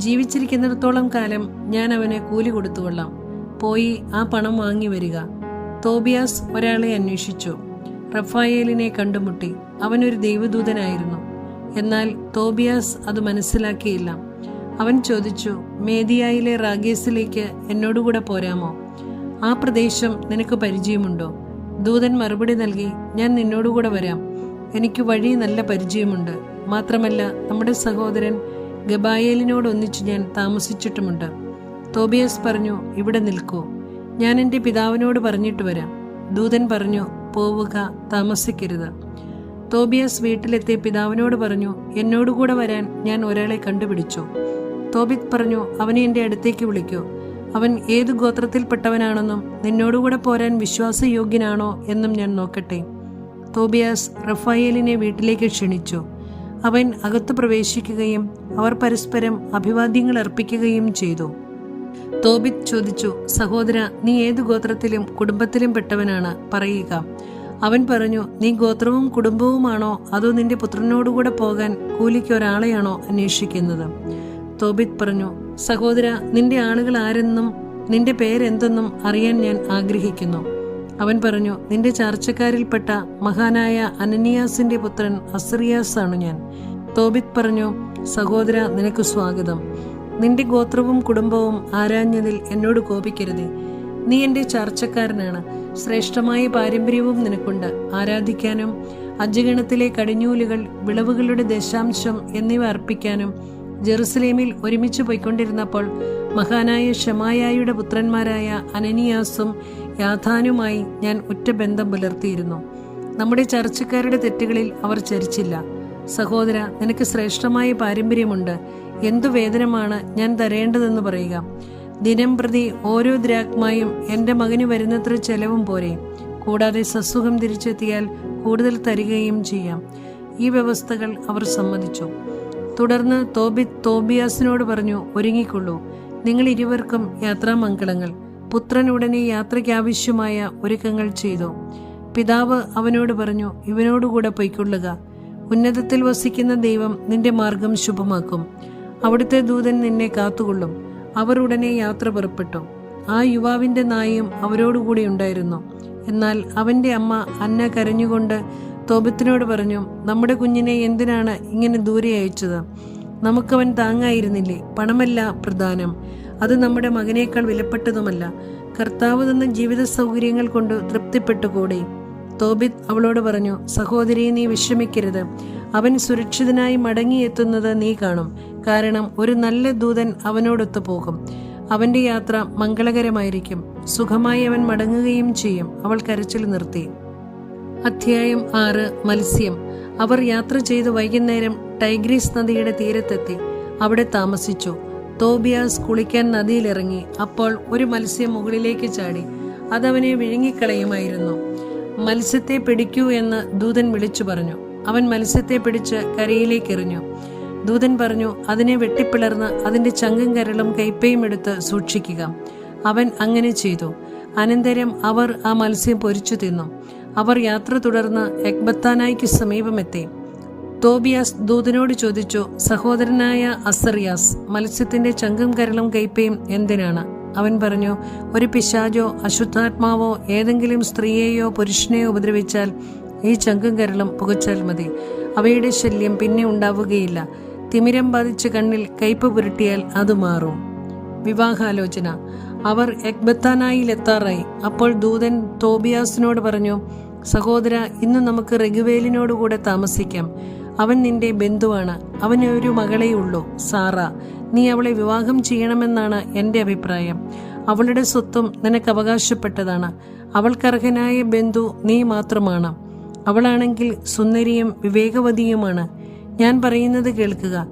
ജീവിച്ചിരിക്കുന്നിടത്തോളം കാലം ഞാൻ അവനെ കൂലി കൊടുത്തുകൊള്ളാം. പോയി ആ പണം വാങ്ങി വരിക. തോബിയാസ് ഒരാളെ അന്വേഷിച്ചു. റഫായേലിനെ കണ്ടുമുട്ടി. അവനൊരു ദൈവദൂതനായിരുന്നു. എന്നാൽ തോബിയാസ് അത് മനസ്സിലാക്കിയില്ല. അവൻ ചോദിച്ചു മേദിയായിലെ റാഗേസിലേക്ക് എന്നോടുകൂടെ പോരാമോ? ആ പ്രദേശം നിനക്ക് പരിചയമുണ്ടോ? ദൂതൻ മറുപടി നൽകി ഞാൻ നിന്നോടുകൂടെ വരാം. എനിക്ക് വഴി നല്ല പരിചയമുണ്ട്. മാത്രമല്ല നമ്മുടെ സഹോദരൻ ഗബായേലിനോടൊന്നിച്ച് ഞാൻ താമസിച്ചിട്ടുമുണ്ട്. തോബിയസ് പറഞ്ഞു ഇവിടെ നിൽക്കൂ. ഞാൻ എന്റെ പിതാവിനോട് പറഞ്ഞിട്ട് വരാം. ദൂതൻ പറഞ്ഞു പോവുക താമസിക്കരുത്. തോബിയസ് വീട്ടിലെത്തി പിതാവിനോട് പറഞ്ഞു എന്നോടുകൂടെ വരാൻ ഞാൻ ഒരാളെ കണ്ടുപിടിച്ചു. തോബിത് പറഞ്ഞു അവനെ എന്റെ അടുത്തേക്ക് വിളിക്കൂ. അവൻ ഏത് ഗോത്രത്തിൽപ്പെട്ടവനാണെന്നും നിന്നോടുകൂടെ പോരാൻ വിശ്വാസയോഗ്യനാണോ എന്നും ഞാൻ നോക്കട്ടെ. തോബിയാസ് റഫായേലിനെ വീട്ടിലേക്ക് ക്ഷണിച്ചു. അവൻ അകത്തു പ്രവേശിക്കുകയും അവർ പരസ്പരം അഭിവാദ്യങ്ങൾ അർപ്പിക്കുകയും ചെയ്തു. തോബിത് ചോദിച്ചു സഹോദര നീ ഏത് ഗോത്രത്തിലും കുടുംബത്തിലും പെട്ടവനാണ്? പറയുക. അവൻ പറഞ്ഞു നീ ഗോത്രവും കുടുംബവുമാണോ? അതോ നിന്റെ പുത്രനോടുകൂടെ പോകാൻ കൂലിക്ക് ഒരാളെയാണോ അന്വേഷിക്കുന്നത്? തോബിത് പറഞ്ഞു സഹോദര നിന്റെ ആളുകൾ ആരെന്നും നിന്റെ പേരെന്തെന്നും അറിയാൻ ഞാൻ ആഗ്രഹിക്കുന്നു. അവൻ പറഞ്ഞു നിന്റെ ചാർച്ചക്കാരിൽപ്പെട്ട മഹാനായ അനനിയാസിന്റെ പുത്രൻ അസറിയാസ് ആണ് ഞാൻ. തോബിത് പറഞ്ഞു സഹോദര നിനക്ക് സ്വാഗതം. നിന്റെ ഗോത്രവും കുടുംബവും ആരാഞ്ഞതിൽ എന്നോട് കോപിക്കരുതേ. നീ എന്റെ ചർച്ചക്കാരനാണ്. ശ്രേഷ്ഠമായ പാരമ്പര്യവും നിനക്കുണ്ട്. ആരാധിക്കാനും അജഗണത്തിലെ കടിഞ്ഞൂലുകൾ വിളവുകളുടെ ദശാംശം എന്നിവ അർപ്പിക്കാനും ജെറുസലേമിൽ ഒരുമിച്ച് പോയിക്കൊണ്ടിരുന്നപ്പോൾ മഹാനായ ഷമായായുടെ പുത്രന്മാരായ അനനിയാസും യാഥാനുമായി ഞാൻ ഒറ്റ ബന്ധം പുലർത്തിയിരുന്നു. നമ്മുടെ ചർച്ചക്കാരുടെ തെറ്റുകളിൽ അവർ ചരിച്ചില്ല. സഹോദര നിനക്ക് ശ്രേഷ്ഠമായ പാരമ്പര്യമുണ്ട്. എന്തു വേതനമാണ് ഞാൻ തരേണ്ടതെന്ന് പറയുക. ദിനം പ്രതി ഓരോ ദ്രാഗ്മായും എന്റെ മകന് വരുന്നത്ര ചെലവും പോരെ. കൂടാതെ സസുഖം തിരിച്ചെത്തിയാൽ കൂടുതൽ തരികയും ചെയ്യാം. ഈ വ്യവസ്ഥകൾ അവർ സമ്മതിച്ചു. തുടർന്ന് തോബി തോബിയാസിനോട് പറഞ്ഞു ഒരുങ്ങിക്കൊള്ളൂ. നിങ്ങൾ ഇരുവർക്കും യാത്രാമംഗളങ്ങൾ. പുത്രൻ ഉടനെ യാത്രയ്ക്കാവശ്യമായ ഒരുക്കങ്ങൾ ചെയ്തു. പിതാവ് അവനോട് പറഞ്ഞു ഇവനോടുകൂടെ പൊയ്ക്കൊള്ളുക. ഉന്നതത്തിൽ വസിക്കുന്ന ദൈവം നിന്റെ മാർഗം ശുഭമാക്കും. അവിടുത്തെ ദൂതൻ നിന്നെ കാത്തുകൊള്ളും. അവർ ഉടനെ യാത്ര പുറപ്പെട്ടു. ആ യുവാവിന്റെ നായും അവരോടുകൂടി ഉണ്ടായിരുന്നു. എന്നാൽ അവന്റെ അമ്മ അന്ന കരഞ്ഞുകൊണ്ട് തോബത്തിനോട് പറഞ്ഞു നമ്മുടെ കുഞ്ഞിനെ എന്തിനാണ് ഇങ്ങനെ ദൂരെ അയച്ചത്? നമുക്കവൻ താങ്ങായിരുന്നില്ലേ? പണമല്ല പ്രധാനം. അത് നമ്മുടെ മകനേക്കാൾ വിലപ്പെട്ടതുമല്ല. കർത്താവ് തന്ന ജീവിത സൗകര്യങ്ങൾ കൊണ്ട് തൃപ്തിപ്പെട്ടുകൂടെ? തോബിത് അവളോട് പറഞ്ഞു സഹോദരി നീ വിഷമിക്കരുത്. അവൻ സുരക്ഷിതനായി മടങ്ങിയെത്തുന്നത് നീ കാണും. കാരണം ഒരു നല്ല ദൂതൻ അവനോടൊത്തു പോകും. അവന്റെ യാത്ര മംഗളകരമായിരിക്കും. സുഖമായി അവൻ മടങ്ങുകയും ചെയ്യും. അവൾ കരച്ചിൽ നിർത്തി. അധ്യായം ആറ് മത്സ്യം. അവർ യാത്ര ചെയ്ത് വൈകുന്നേരം ടൈഗ്രീസ് നദിയുടെ തീരത്തെത്തി. അവിടെ താമസിച്ചു. തോബിയാസ് കുളിക്കാൻ നദിയിലിറങ്ങി. അപ്പോൾ ഒരു മത്സ്യം മുകളിലേക്ക് ചാടി. അതവനെ വിഴുങ്ങിക്കളയുമായിരുന്നു. മത്സ്യത്തെ പിടിക്കൂ എന്ന് ദൂതൻ വിളിച്ചു പറഞ്ഞു. അവൻ മത്സ്യത്തെ പിടിച്ച് കരയിലേക്ക് എറിഞ്ഞു ദൂതൻ പറഞ്ഞു അതിനെ വെട്ടിപ്പിളർന്ന് അതിന്റെ ചങ്കും കരളും കൈപ്പയും എടുത്ത് സൂക്ഷിക്കുക. അവൻ അങ്ങനെ ചെയ്തു. അനന്തരം അവർ ആ മത്സ്യം പൊരിച്ചു തിന്നു. അവർ യാത്ര തുടർന്ന് എക്ബത്താനായിക്ക് സമീപമെത്തി. തോബിയാസ് ദൂതനോട് ചോദിച്ചു സഹോദരനായ അസറിയാസ് മത്സ്യത്തിന്റെ ചങ്കും കരളും കയ്പയും എന്തിനാണ്? അവൻ പറഞ്ഞു ഒരു പിശാചോ അശുദ്ധാത്മാവോ ഏതെങ്കിലും സ്ത്രീയെയോ പുരുഷനെയോ ഉപദ്രവിച്ചാൽ ഈ ചങ്കും കരളും പുകച്ചാൽ മതി. അവയുടെ ശല്യം പിന്നെ ഉണ്ടാവുകയില്ല. തിമിരം ബാധിച്ച കണ്ണിൽ കയ്പ് പുരട്ടിയാൽ അത് മാറും. വിവാഹാലോചന. അവർ എത്താറായി അപ്പോൾ ദൂതൻ തോബിയാസിനോട് പറഞ്ഞു സഹോദര ഇന്ന് നമുക്ക് റഘുവേലിനോട് കൂടെ താമസിക്കാം. അവൻ നിന്റെ ബന്ധുവാണ്. അവന് ഒരു മകളേ ഉള്ളൂ സാറ. നീ അവളെ വിവാഹം ചെയ്യണമെന്നാണ് എന്റെ അഭിപ്രായം. അവളുടെ സ്വത്തും നിനക്ക് അവകാശപ്പെട്ടതാണ്. അവൾക്കർഹനായ ബന്ധു നീ മാത്രമാണ്. അവളാണെങ്കിൽ സുന്ദരിയും വിവേകവതിയുമാണ്. ഞാൻ പറയുന്നത് കേൾക്കുക.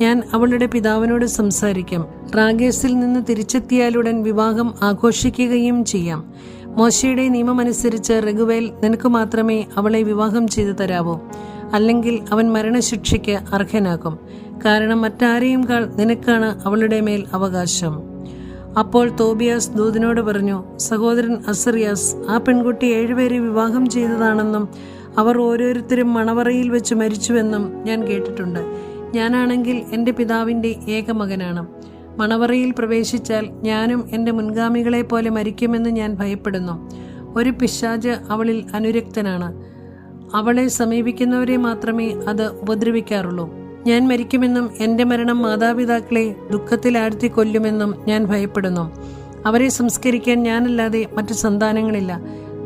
ഞാൻ അവളുടെ പിതാവിനോട് സംസാരിക്കാം. റാഗേസിൽ നിന്ന് തിരിച്ചെത്തിയാലുടൻ വിവാഹം ആഘോഷിക്കുകയും ചെയ്യാം. മോശയുടെ നിയമമനുസരിച്ച് രഘുവേൽ നിനക്ക് മാത്രമേ അവളെ വിവാഹം ചെയ്തു തരാവൂ. അല്ലെങ്കിൽ അവൻ മരണശിക്ഷയ്ക്ക് അർഹനാകും. കാരണം മറ്റാരെയും കാൾ നിനക്കാണ് അവളുടെ മേൽ അവകാശം. അപ്പോൾ തോബിയാസ് ദൂതിനോട് പറഞ്ഞു സഹോദരൻ അസറിയാസ് ആ പെൺകുട്ടി ഏഴുപേരെ വിവാഹം ചെയ്തതാണെന്നും അവർ ഓരോരുത്തരും മണവറയിൽ വെച്ച് മരിച്ചുവെന്നും ഞാൻ കേട്ടിട്ടുണ്ട്. ഞാനാണെങ്കിൽ എന്റെ പിതാവിന്റെ ഏക മകനാണ്. മണവറയിൽ പ്രവേശിച്ചാൽ ഞാനും എന്റെ മുൻഗാമികളെ പോലെ മരിക്കുമെന്ന് ഞാൻ ഭയപ്പെടുന്നു. ഒരു പിശാജ് അവളിൽ അനുരക്തനാണ്. അവളെ സമീപിക്കുന്നവരെ മാത്രമേ അത് ഉപദ്രവിക്കാറുള്ളൂ. ഞാൻ മരിക്കുമെന്നും എന്റെ മരണം മാതാപിതാക്കളെ ദുഃഖത്തിലാഴ്ത്തി കൊല്ലുമെന്നും ഞാൻ ഭയപ്പെടുന്നു. അവരെ സംസ്കരിക്കാൻ ഞാനല്ലാതെ മറ്റു സന്താനങ്ങളില്ല.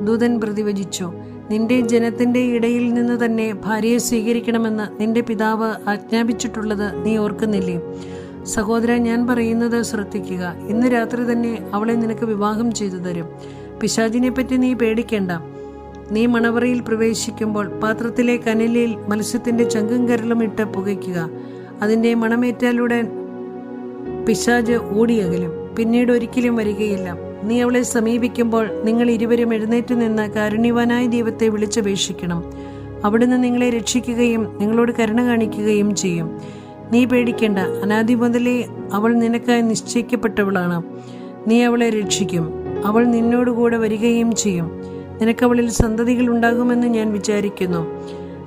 ദൂതൻ പ്രതിവചിച്ചു നിന്റെ ജനത്തിന്റെ ഇടയിൽ നിന്ന് തന്നെ ഭാര്യയെ സ്വീകരിക്കണമെന്ന് നിന്റെ പിതാവ് ആജ്ഞാപിച്ചിട്ടുള്ളത് നീ ഓർക്കുന്നില്ലേ? സഹോദര ഞാൻ പറയുന്നത് ശ്രദ്ധിക്കുക. ഇന്ന് രാത്രി തന്നെ അവളെ നിനക്ക് വിവാഹം ചെയ്തു തരും. പിശാചിനെ പറ്റി നീ പേടിക്കേണ്ട. നീ മണവറയിൽ പ്രവേശിക്കുമ്പോൾ പാത്രത്തിലെ കനലിൽ മത്സ്യത്തിന്റെ ചങ്കും കരലും ഇട്ട് പുകയ്ക്കുക. അതിന്റെ മണമേറ്റാലുടൻ പിശാജ് ഓടിയകലും. പിന്നീട് ഒരിക്കലും വരികയില്ല. നീ അവളെ സമീപിക്കുമ്പോൾ നിങ്ങൾ ഇരുവരും എഴുന്നേറ്റ് നിന്ന് കാരുണ്യവാനായ ദൈവത്തെ വിളിച്ചപേക്ഷിക്കണം. അവിടുന്ന് നിങ്ങളെ രക്ഷിക്കുകയും നിങ്ങളോട് കരുണ കാണിക്കുകയും ചെയ്യും. നീ പേടിക്കേണ്ട. അനാദി മുതലേ അവൾ നിനക്കായി നിശ്ചയിക്കപ്പെട്ടവളാണ്. നീ അവളെ രക്ഷിക്കും. അവൾ നിന്നോടുകൂടെ വരികയും ചെയ്യും. നിനക്കവളിൽ സന്തതികൾ ഉണ്ടാകുമെന്ന് ഞാൻ വിചാരിക്കുന്നു.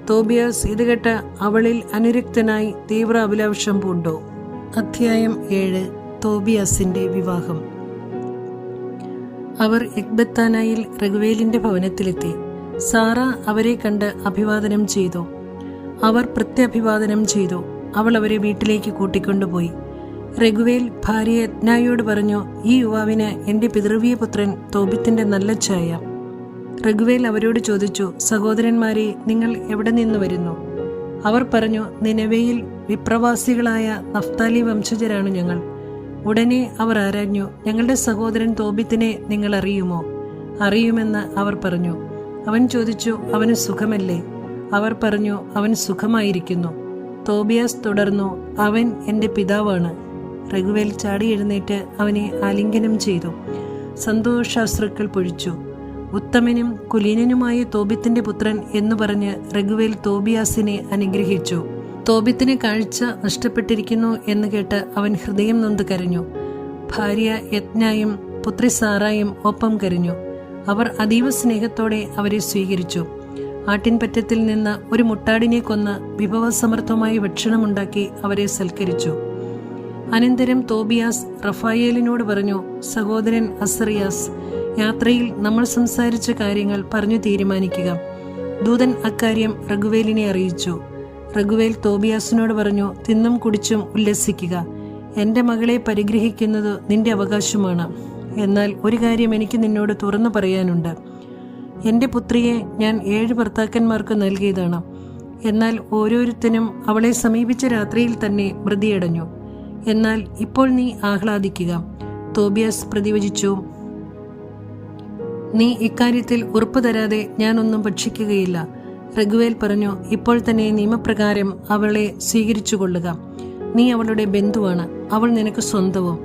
തോബിയാസ് ഇത് കേട്ട അവളിൽ അനുരക്തനായി തീവ്ര അഭിലാഷം പൂണ്ടു. അധ്യായം ഏഴ്. തോബിയാസിന്റെ വിവാഹം. അവർ എക്ബത്താനായിൽ റഘുവേലിന്റെ ഭവനത്തിലെത്തി. സാറ അവരെ കണ്ട് അഭിവാദനം ചെയ്തു. അവർ പ്രത്യഭിവാദനം ചെയ്തു. അവൾ അവരെ വീട്ടിലേക്ക് കൂട്ടിക്കൊണ്ടുപോയി. രഘുവേൽ ഭാര്യ യജ്ഞായോട് പറഞ്ഞു ഈ യുവാവിന് എന്റെ പിതൃവീയ പുത്രൻ തോബിത്തിന്റെ നല്ല ഛായ. രഘുവേൽ അവരോട് ചോദിച്ചു സഹോദരന്മാരെ നിങ്ങൾ എവിടെ നിന്ന് വരുന്നു? അവർ പറഞ്ഞു നിലവയിൽ വിപ്രവാസികളായ നഫ്താലി വംശജരാണ് ഞങ്ങൾ. ഉടനെ അവർ ആരാഞ്ഞു ഞങ്ങളുടെ സഹോദരൻ തോബിത്തിനെ നിങ്ങൾ അറിയുമോ? അറിയുമെന്ന് അവർ പറഞ്ഞു. അവൻ ചോദിച്ചു അവന് സുഖമല്ലേ? അവർ പറഞ്ഞു അവൻ സുഖമായിരിക്കുന്നു. തോബിയാസ് തുടർന്നു അവൻ എന്റെ പിതാവാണ്. രഘുവേൽ ചാടി എഴുന്നേറ്റ് അവനെ ആലിംഗനം ചെയ്തു. സന്തോഷാശ്രുക്കൾ പൊഴിച്ചു. ഉത്തമനും കുലീനനുമായ തോബിത്തിന്റെ പുത്രൻ എന്നു പറഞ്ഞ് രഘുവേൽ തോബിയാസിനെ അനുഗ്രഹിച്ചു. തോബിത്തിന് കാഴ്ച നഷ്ടപ്പെട്ടിരിക്കുന്നു എന്ന് കേട്ട് അവൻ ഹൃദയം നൊന്ത് കരഞ്ഞു. ഭാര്യ യജ്ഞായും പുത്രി സാറായും ഒപ്പം കരഞ്ഞു. അവർ അതീവ സ്നേഹത്തോടെ അവരെ സ്വീകരിച്ചു. ആട്ടിൻപറ്റത്തിൽ നിന്ന് ഒരു മുട്ടാടിനെ കൊന്ന് വിഭവസമർത്ഥമായി ഭക്ഷണമുണ്ടാക്കി അവരെ സൽക്കരിച്ചു. അനന്തരം തോബിയാസ് റഫായേലിനോട് പറഞ്ഞു സഹോദരൻ അസറിയാസ് യാത്രയിൽ നമ്മൾ സംസാരിച്ച കാര്യങ്ങൾ പറഞ്ഞു തീരുമാനിക്കുക. ദൂതൻ അക്കാര്യം റഘുവേലിനെ അറിയിച്ചു. റഘുവേൽ തോബിയാസിനോട് പറഞ്ഞു തിന്നും കുടിച്ചും ഉല്ലസിക്കുക. എന്റെ മകളെ പരിഗ്രഹിക്കുന്നത് നിന്റെ അവകാശമാണ്. എന്നാൽ ഒരു കാര്യം എനിക്ക് നിന്നോട് തുറന്നു പറയാനുണ്ട്. എന്റെ പുത്രിയെ ഞാൻ ഏഴ് ഭർത്താക്കന്മാർക്ക് നൽകിയതാണ്. എന്നാൽ ഓരോരുത്തനും അവളെ സമീപിച്ച രാത്രിയിൽ തന്നെ മൃതിയടഞ്ഞു. എന്നാൽ ഇപ്പോൾ നീ ആഹ്ലാദിക്കുക. തോബിയാസ് പ്രതിവചിച്ചു. നീ ഇക്കാര്യത്തിൽ ഉറപ്പു തരാതെ ഞാനൊന്നും ഭക്ഷിക്കുകയില്ല. രഘുവേൽ പറഞ്ഞു ഇപ്പോൾ തന്നെ നിയമപ്രകാരം അവളെ സ്വീകരിച്ചു കൊള്ളുക നീ അവളുടെ ബന്ധുവാണ്. അവൾ നിനക്ക് സ്വന്തവും.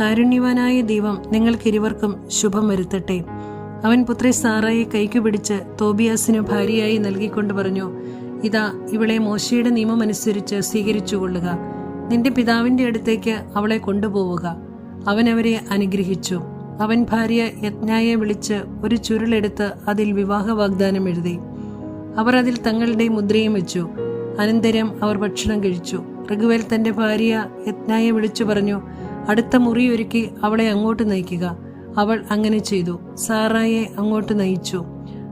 കാരുണ്യവാനായ ദൈവം നിങ്ങൾക്കിരുവർക്കും ശുഭം വരുത്തട്ടെ. അവൻ പുത്രി സാറയെ കൈക്കു പിടിച്ച് തോബിയാസിനു ഭാര്യയായി നൽകിക്കൊണ്ട് പറഞ്ഞു ഇതാ ഇവളെ മോശയുടെ നിയമമനുസരിച്ച് സ്വീകരിച്ചു കൊള്ളുക. നിന്റെ പിതാവിന്റെ അടുത്തേക്ക് അവളെ കൊണ്ടുപോവുക. അവൻ അവരെ അനുഗ്രഹിച്ചു. അവൻ ഭാര്യ യജ്ഞായെ വിളിച്ച് ഒരു ചുരുളെടുത്ത് അതിൽ വിവാഹ വാഗ്ദാനം എഴുതി. അവർ അതിൽ തങ്ങളുടെ മുദ്രയും വെച്ചു. അനന്തരം അവർ ഭക്ഷണം കഴിച്ചു. ഋഗുവേൽ തന്റെ ഭാര്യ യജ്ഞായെ വിളിച്ചു പറഞ്ഞു അടുത്ത മുറി ഒരുക്കി അവളെ അങ്ങോട്ട് നയിക്കുക. അവൾ അങ്ങനെ ചെയ്തു. സാറായെ അങ്ങോട്ട് നയിച്ചു.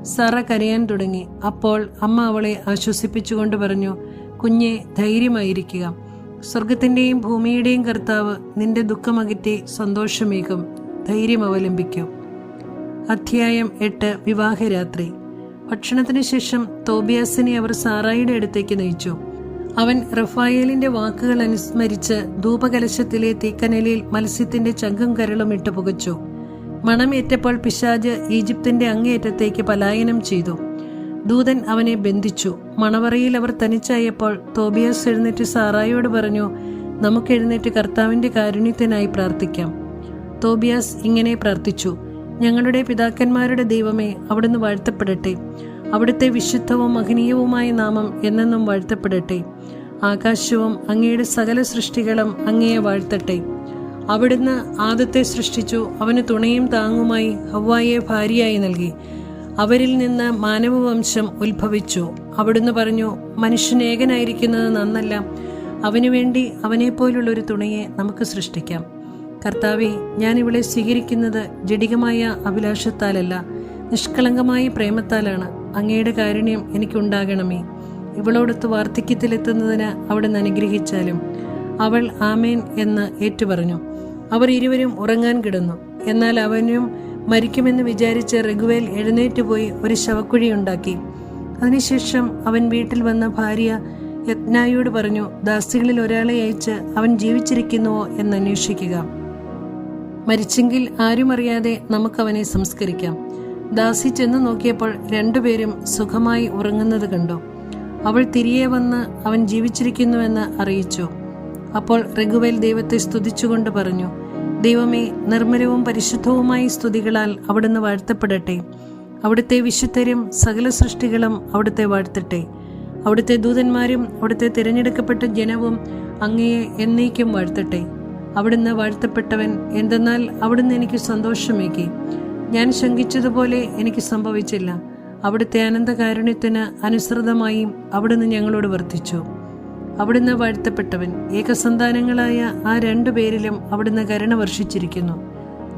സാറ കരയാൻ തുടങ്ങി. അപ്പോൾ അമ്മ അവളെ ആശ്വസിപ്പിച്ചുകൊണ്ട് പറഞ്ഞു കുഞ്ഞെ ധൈര്യമായിരിക്കുക. സ്വർഗത്തിന്റെയും ഭൂമിയുടെയും കർത്താവ് നിന്റെ ദുഃഖമകറ്റി സന്തോഷമേകും. ധൈര്യം അവലംബിക്കും. അധ്യായം എട്ട് വിവാഹരാത്രി. ഭക്ഷണത്തിന് ശേഷം തോബിയാസിനെ അവർ സാറായിയുടെ അടുത്തേക്ക് നയിച്ചു. അവൻ റഫായേലിന്റെ വാക്കുകൾ അനുസ്മരിച്ച് ധൂപകലശത്തിലെ തീക്കനലിൽ മത്സ്യത്തിന്റെ ചങ്കും കരളും ഇട്ട് പുകച്ചു. മണമേറ്റപ്പോൾ പിശാജ് ഈജിപ്തിന്റെ അങ്ങേയറ്റത്തേക്ക് പലായനം ചെയ്തു. ദൂതൻ അവനെ ബന്ധിച്ചു. മണവറയിൽ അവർ തനിച്ചായപ്പോൾ തോബിയസ് എഴുന്നേറ്റ് സാറായോട് പറഞ്ഞു നമുക്ക് എഴുന്നേറ്റ് കർത്താവിന്റെ കാരുണ്യത്തിനായി പ്രാർത്ഥിക്കാം. തോബിയാസ് ഇങ്ങനെ പ്രാർത്ഥിച്ചു ഞങ്ങളുടെ പിതാക്കന്മാരുടെ ദൈവമേ അവിടുന്ന് വാഴ്ത്തപ്പെടട്ടെ. അവിടുത്തെ വിശുദ്ധവും മഹനീയവുമായ നാമം എന്നെന്നും വാഴ്ത്തപ്പെടട്ടെ. ആകാശവും അങ്ങയുടെ സകല സൃഷ്ടികളും അങ്ങയെ വാഴ്ത്തട്ടെ. അവിടുന്ന് ആദത്തെ സൃഷ്ടിച്ചു. അവന് തുണയും താങ്ങുമായി ഹവ്വായെ ഭാര്യയായി നൽകി. അവരിൽ നിന്ന് മാനവവംശം ഉത്ഭവിച്ചു. അവിടുന്ന് പറഞ്ഞു മനുഷ്യൻ ഏകനായിരിക്കുന്നത് നന്നല്ല. അവനു വേണ്ടി അവനെപ്പോലുള്ള ഒരു തുണയെ നമുക്ക് സൃഷ്ടിക്കാം. കർത്താവെ ഞാൻ ഇവളെ സ്വീകരിക്കുന്നത് ജഡികമായ അഭിലാഷത്താലല്ല. നിഷ്കളങ്കമായ പ്രേമത്താലാണ്. അങ്ങയുടെ കാരുണ്യം എനിക്കുണ്ടാകണമേ. ഇവളോടൊത്ത് വാർദ്ധക്യത്തിലെത്തുന്നതിന് അവിടുന്ന് അനുഗ്രഹിച്ചാലും. അവൾ ആമേൻ എന്ന് ഏറ്റുപറഞ്ഞു. അവർ ഇരുവരും ഉറങ്ങാൻ കിടന്നു. എന്നാൽ അവനും മരിക്കുമെന്ന് വിചാരിച്ച് എഴുന്നേറ്റ് പോയി ഒരു ശവക്കുഴി ഉണ്ടാക്കി. അതിനുശേഷം അവൻ വീട്ടിൽ വന്ന ഭാര്യ യത്നായോട് പറഞ്ഞു ദാസികളിൽ ഒരാളെ അയച്ച് അവൻ ജീവിച്ചിരിക്കുന്നുവോ എന്ന് അന്വേഷിക്കുക. മരിച്ചെങ്കിൽ ആരും അറിയാതെ നമുക്കവനെ സംസ്കരിക്കാം. ദാസി ചെന്ന് നോക്കിയപ്പോൾ രണ്ടുപേരും സുഖമായി ഉറങ്ങുന്നത് കണ്ടു. അവൾ തിരികെ വന്ന് അവൻ ജീവിച്ചിരിക്കുന്നുവെന്ന് അറിയിച്ചു. അപ്പോൾ റഘുവേൽ ദൈവത്തെ സ്തുതിച്ചുകൊണ്ട് പറഞ്ഞു ദൈവമേ നിർമ്മലവും പരിശുദ്ധവുമായി സ്തുതികളാൽ അവിടുന്ന് വാഴ്ത്തപ്പെടട്ടെ. അവിടുത്തെ വിശുദ്ധരും സകല സൃഷ്ടികളും അവിടുത്തെ വാഴ്ത്തട്ടെ. അവിടുത്തെ ദൂതന്മാരും അവിടുത്തെ തിരഞ്ഞെടുക്കപ്പെട്ട ജനവും അങ്ങയെ എന്നേക്കും വാഴ്ത്തട്ടെ. അവിടുന്ന് വാഴ്ത്തപ്പെട്ടവൻ എന്തെന്നാൽ അവിടുന്ന് എനിക്ക് സന്തോഷമേകി. ഞാൻ ശങ്കിച്ചതുപോലെ എനിക്ക് സംഭവിച്ചില്ല. അവിടുത്തെ അനന്തകാരുണ്യത്തിന് അനുസൃതമായും അവിടുന്ന് ഞങ്ങളോട് വർത്തിച്ചു. അവിടുന്ന് വാഴ്ത്തപ്പെട്ടവൻ ഏകസന്താനങ്ങളായ ആ രണ്ടു പേരിലും അവിടുന്ന് കരുണ വർഷിച്ചിരിക്കുന്നു.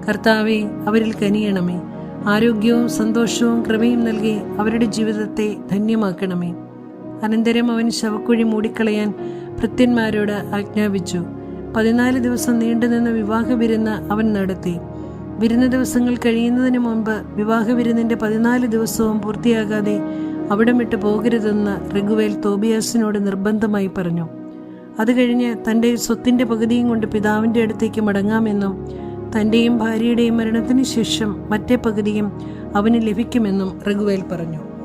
കർത്താവെ അവരിൽ കനിയണമേ. ആരോഗ്യവും സന്തോഷവും ക്രമയും നൽകി അവരുടെ ജീവിതത്തെ ധന്യമാക്കണമേ. അനന്തരം അവൻ ശവക്കുഴി മൂടിക്കളയാൻ ഭൃത്യന്മാരോട് ആജ്ഞാപിച്ചു. പതിനാല് ദിവസം നീണ്ടുനിന്ന വിവാഹ വിരുന്ന് അവൻ നടത്തി. വിരുന്ന ദിവസങ്ങൾ കഴിയുന്നതിന് മുമ്പ് വിവാഹ വിരുന്നിന്റെ പതിനാല് ദിവസവും പൂർത്തിയാകാതെ അവിടം വിട്ട് പോകരുതെന്ന് റഘുവേൽ തോബിയാസിനോട് നിർബന്ധമായി പറഞ്ഞു. അത് കഴിഞ്ഞ് തന്റെ സ്വത്തിന്റെ പകുതിയും കൊണ്ട് പിതാവിന്റെ അടുത്തേക്ക് മടങ്ങാമെന്നും തന്റെയും ഭാര്യയുടെയും മരണത്തിന് ശേഷം മറ്റേ പകുതിയും അവന് ലഭിക്കുമെന്നും റഘുവേൽ പറഞ്ഞു.